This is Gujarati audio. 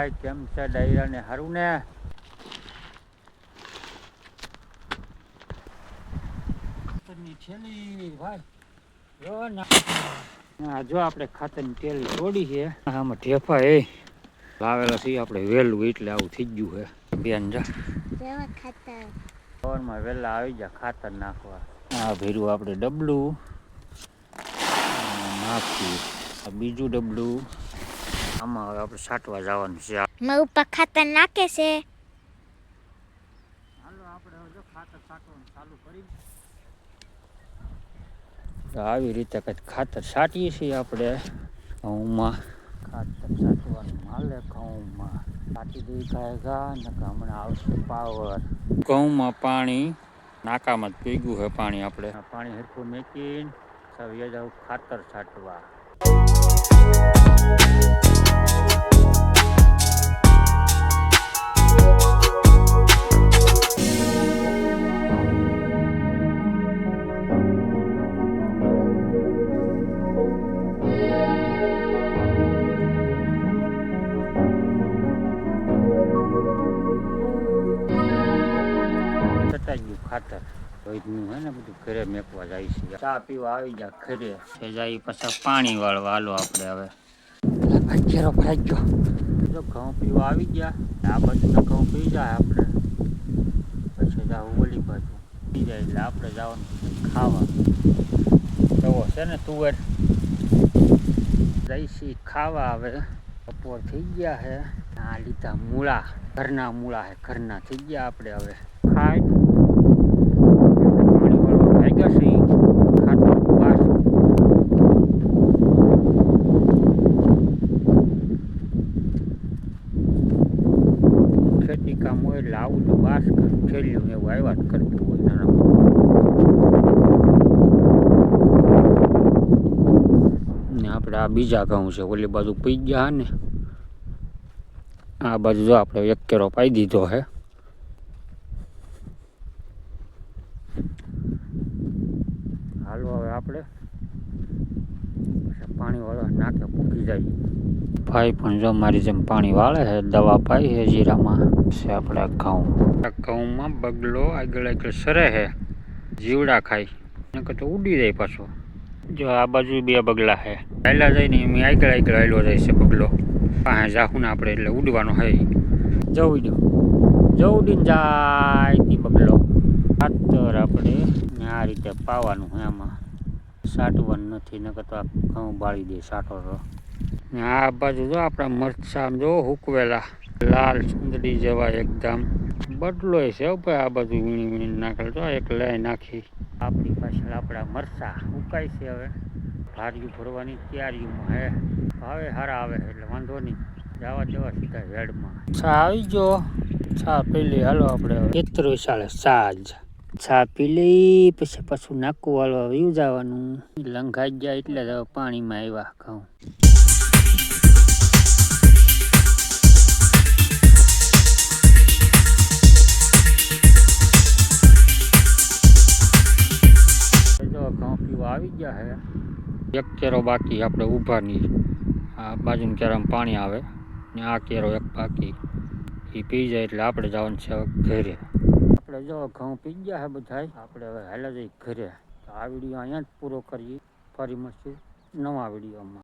ભાઈ કેમ છે ડાયરા ને હારું ને? જો આપણે ખાતરની થેલી તોડી છે. આમાં ઢેફા એ લાવેલા છીએ આપણે વહેલું એટલે આવું થઈ ગયું છે. બેન જા. ખાતર? સવારમાં વહેલા આવી જા ખાતર નાખવા. આ ભેરું આપણે ડબલું. નાખ્યું બીજું ડબલું. આમાં હવે આપણે છાંટવા જવાનું છે. મારું ઉપર ખાતર નાખે છે. હાલો આપણે હવે જો ખાતર છાંટવાનું ચાલુ કરી. આવી રીતે કંઈક ખાતર છાંટીએ છીએ આપણે ઘઉંમાં. ખાતર છાંટવાનું હાલે ઘઉંમાં. છાંટી દઈ કાયગા ને હમણાં આવશે પાવર. ઘઉંમાં પાણી નાકામાં જ પીગ્યું છે પાણી આપણે. પાણી હરખું મેકીને સવિયે જાવ ખાતર છાંટવા. Thank ગયું ખાતર. રોજનું હે ને બધું ઘરે મેકવા જાય છે. પીવા આવી જાય ઘરે. જાય પછી પાણી વાળવા. હાલો આપણે હવે. ભાગ્યરો ભાગ્યો જો ઘઉં પીવા આવી ગયા આ બાજુના ઘઉં પી જાય આપણે. પછી જાવ ઓલી બાજુ પી જાય એટલે આપણે જવાનું ખાવા. જવો છે ને તુવેર જઈશી ખાવા હવે. બપોર થઈ ગયા છે આ લીધા મૂળા. ઘરના મૂળા છે ઘરના થઈ ગયા આપણે હવે. ખાઈ પાણી વાળવા ભાગ્યા છે ખાતર પાછું ખેતી કામ હોય એટલે આવું તો ને એવું આવ્યા જ કરતું હોય નાના ને આપણે આ બીજા ઘઉં છે, ઓલી બાજુ પી ગયા ને. આ બાજુ જો આપણે એક કેરો પાઈ દીધો હે. હાલો હવે આપણે. પાણી વાળવા નાકે પૂકી જાય. ભાઈ પણ જો મારી જેમ પાણી વાળે છે દવા પાઈ છે જીરામાં, છે આપણે ઘઉં. ઘઉંમાં બગલો આગળ આગળ સરે છે જીવડા ખાય. નકર તો ઉડી જાય પાછો. જો આ બાજુ બે બગલા છે પહેલાં જઈને એમ આગળ આગળ આવેલો જાય છે બગલો. પાસે જાહું ને આપણે એટલે ઉડવાનો હે. જવું દો જવું ઉડીને જાય તી બગલો. ખાતર આપણે આ રીતે પાવાનું છે એમાં સાટવાનું નથી, નકર તો ઘઉં બાળી દે સાટો તો. આ બાજુ જો આપણા મરચાં જો હુકવેલા. લાલ સુંદરી જેવા એકદમ. બદલોય છે ભાઈ, આ બધું વીણી વીણી નાખેલ તો એક લઈ નાખી. આપણી પાછળ આપણા મરચાં ઉકાય છે હવે. ભાર્યું ભરવાની તૈયારીમાં હે. ભાવે સારા આવે એટલે વાંધો નહીં. જવા જવા સીધા હેડમાં ચા આવી ગયો. ચા પી લઈ હાલો આપણે ખેતર ચાલે? સાજ. ચા પી લઈ, પછી પાછું નાકું હાલવા વ્યુ જવાનું. લંઘાઈ ગયા એટલે પાણીમાં આવ્યા ઘઉં. આવી ગયા છે એક કેરો બાકી આપણે ઊભાની આ બાજુની કેરામાં પાણી આવે ને આ કેરો એક બાકી. એ પી જાય એટલે આપણે જવાનું છે ઘરે. આપણે જો ઘઉં પી ગયા છે બધા આપણે હવે હાલે જઈ ઘરે. આ વીડિયો અહીંયા જ પૂરો કરીએ. ફરી મળશું નવા વિડીયોમાં.